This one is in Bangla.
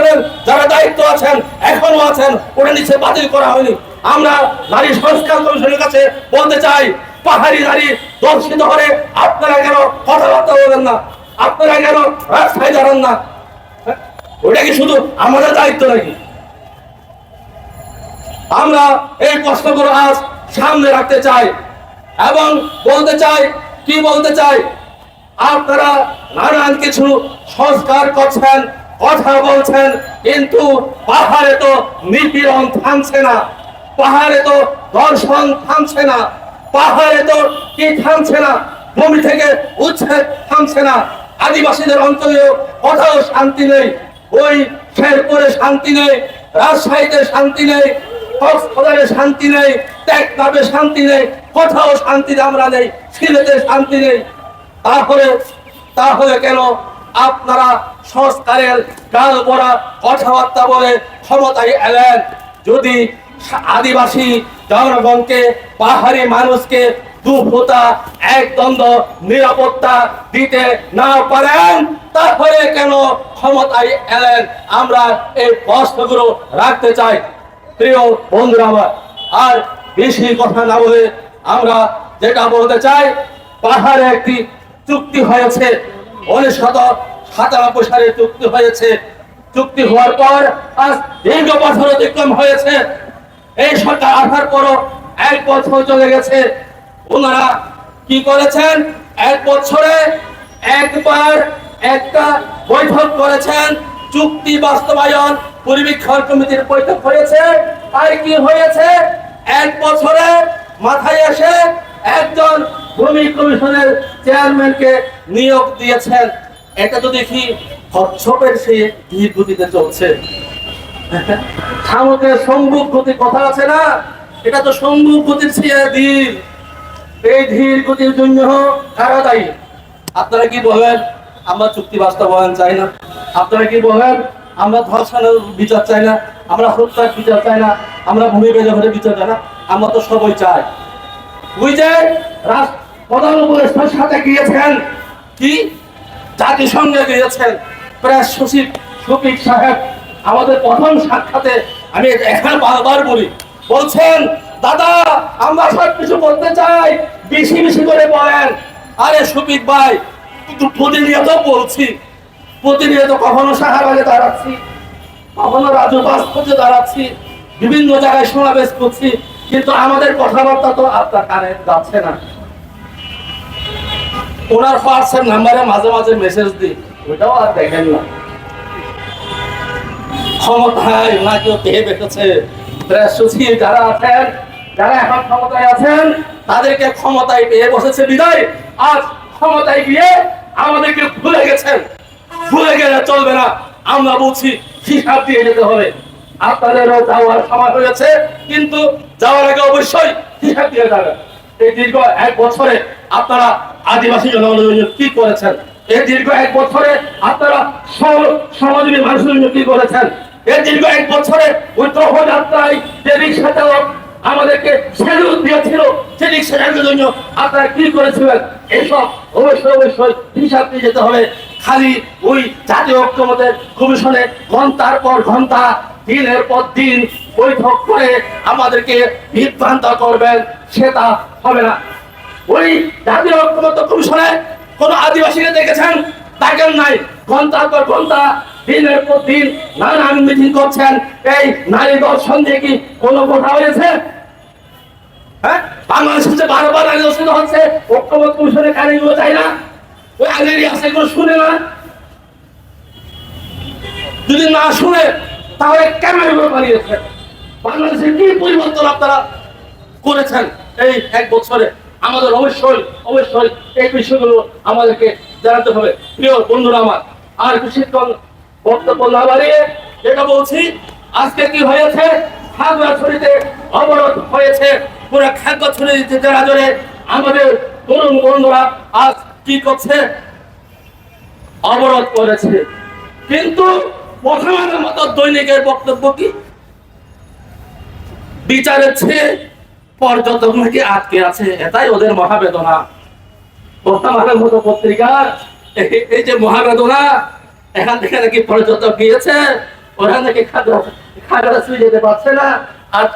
কমিশনের যারা দায়িত্ব আছেন, এখনও আছেন ওটা নিচে বাতিল করা হয়নি। আমরা নারী সংস্কার কমিশনের কাছে বলতে চাই, পাহাড়ি নারী দর্শিত করে আপনারা কেন কথাবার্তা বলেন না? আপনারা কেন রাস্তায় দাঁড়ান না? হ্যাঁ? ওটা কি শুধু আমাদের দায়িত্ব নাকি? আমরা এই প্রশ্নগুলো আজ সামনে রাখতে চাই এবং বলতে চাই, কি বলতে চাই? আপনারা নানান কিছু সংস্কার করছেন কথা বলছেন, কিন্তু পাহাড়ে তো নিপীড়ন থামছে না। পাহাড়ে তো দর্শন থামছে না। পাহাড়ে তো কি থামছে না? ভূমি থেকে উচ্ছেদ থামছে না। আদিবাসীদের অঞ্চলেও কোথাও শান্তি নেই। ওই শেরপুরে শান্তি নেই, রাজশাহীতে শান্তি নেই, কক্সবাজারে শান্তি নেই, টেকনাফে শান্তি নেই, কোথাও শান্তি আমরা নেই, সিলেটে শান্তি নেই। তারপরে তাহলে কেন আপনারা সংস্কারের গাল পড়া কথাবার্তা বলে ক্ষমতায় এলেন। যদি আদিবাসী জনগণকে, পাহাড়ি মানুষকে দুভূতা এক দ্বন্দ্ব, নিরাপত্তা দিতে না পারেন, তাহলে কেন ক্ষমতায় এলেন? আমরা এই প্রশ্নগুলো রাখতে চাই। প্রিয় বন্ধুরা আমার, আর বেশি কথা না বলে আমরা যেটা বলতে চাই, পাহাড়ে একটি চুক্তি হয়েছে। চুক্তি হয়েছে। চুক্তি হওয়ার পর আজ দীর্ঘ বছর অতিক্রম হয়েছে। এই সরকার আসার পরও এক বছর চলে গেছে। ওনারা কি করেছেন? এক বছরে একবার একটা বৈঠক করেছেন। চুক্তি বাস্তবায়ন পরিবীক্ষণ কমিটির বৈঠক হয়েছে। আর কি হয়েছে? এক বছরে মাথায় এসে একজন ভূমি কমিশনের চেয়ারম্যানকে নিয়োগ দিয়েছেন। এটা তো দেখি কচ্ছপের সে ধীর গতিতে চলছে। শামুকের সম্ভব গতি কথা আছে না? এটা তো সম্মুখ গতির চেয়ে ধীর। এই ধীর গতির জন্য কারা দায়ী? আপনারা কি বলেন? আমরা চুক্তি বাস্তবায়ন চাই না। আপনারা কি বলেন? আমরা ধর্ষণের বিচার চাই না। আমরা হত্যার বিচার চাই না। আমরা ভূমি বেদখলের বিচার চাই না। আমরা তো সবই চাই। যে রাস- প্রধান উপদেষ্টার সাথে গিয়েছেন। কি? জাতিসংঘে গিয়েছেন। প্রেস সচিব শফিক সাহেব, আমাদের প্রথম সাক্ষাতে আমি এখানে বারবার বলি, বলছেন, দাদা, আমরা সব কিছু করতে চাই। বেশি বেশি করে বলেন, আরে শফিক ভাই প্রতিনিয়ত বলছি। প্রতিনিয়ত কখনো সাহাবাগে দাঁড়াচ্ছি, কখনো রাজু বাস্পতে দাঁড়াচ্ছি, বিভিন্ন জায়গায় সমাবেশ করছি, কিন্তু আমাদের কথাবার্তা তো আপনার কানে যাচ্ছে না। ওনার হোয়াটসঅ্যাপ নাম্বারে মাঝে মাঝে মেসেজ দিই। ওইটাও আর দেখেন না। ক্ষমতায় পেয়ে বেঁচেছে প্রেস যারা আছেন, যারা এখন ক্ষমতায় আছেন, তাদেরকে ক্ষমতায় পেয়ে বসেছে বিদায়। আজ ক্ষমতায় গিয়ে আমাদেরকে ভুলে গেছেন। ভুলে গেলে চলবে না। আমরা বলছি, হিসাব দিয়ে যেতে হবে। আপনাদেরও যাওয়ার সময় হয়েছে, কিন্তু যাওয়ার আগে অবশ্যই হিসাব দিয়ে যাবেন। এই দীর্ঘ এক বছরে আপনারা আদিবাসী জনগণের কি করেছেন? এই দীর্ঘ এক বছরে আপনারা সম- সমাজীবী মানুষের জন্য কি করেছেন? এই দীর্ঘ এক বছরে ওই যাত্রায় যে রিক্সা চালক আমাদেরকে সেলুট দিয়েছিল, সে রিক্সা চালকের জন্য আপনারা কি করেছিলেন? এসব অবশ্যই অবশ্যই হিসাব দিয়ে যেতে হবে। খালি ওই জাতীয় ঐক্যমতের কমিশনে ঘণ্টার পর ঘণ্টা, দিনের পর দিন বৈঠক করে আমাদেরকে বিভ্রান্ত করবেন, সেটা হবে না। ওই জাতীয় ঐক্যমত কমিশনে কোন আদিবাসীকে দেখেছেন? দেখেন নাই। ঘণ্টার পর ঘণ্টা, দিনের পর দিন নানান মিটিং করছেন। এই নারী দর্শন দিয়ে কি কোনো কথা হয়েছে? হ্যাঁ? বাংলাদেশে বারবার নারী দর্শন হচ্ছে। কারিগুলো চাই না। ওই আগেরই আছে, এগুলো শুনে না। যদি না শুনে, তাহলে কেন এগুলো বানিয়েছেন? বাংলাদেশের কি পরিবর্তন আপনারা করেছেন এই এক বছরে? আমাদের অবশ্যই অবশ্যই এই বিষয়গুলো আমাদেরকে জানাতে হবে। প্রিয় বন্ধুরা আমার, আর বেশিক্ষণ বক্তব্য না বাড়িয়ে যেটা বলছি, আজকে কি হয়েছে? খাগড়াছড়িতে অবরোধ হয়েছে। পুরো খাগড়াছড়ি জেলা জুড়ে আমাদের তরুণ বন্ধুরা আজ কি করছে? অবরোধ করেছে। কিন্তু প্রথমের মতো দৈনিকের বক্তব্য কি? বিচারের চেয়ে পর্যটক নাকি আটকে আছে, এটাই ওদের মহাবেদনা। বর্তমানের মতো পত্রিকার, এই- যে মহাবেদনা, এখান থেকে নাকি পর্যটক গিয়েছে, ওরা নাকি খাগড়া যেতে পারছে না। আর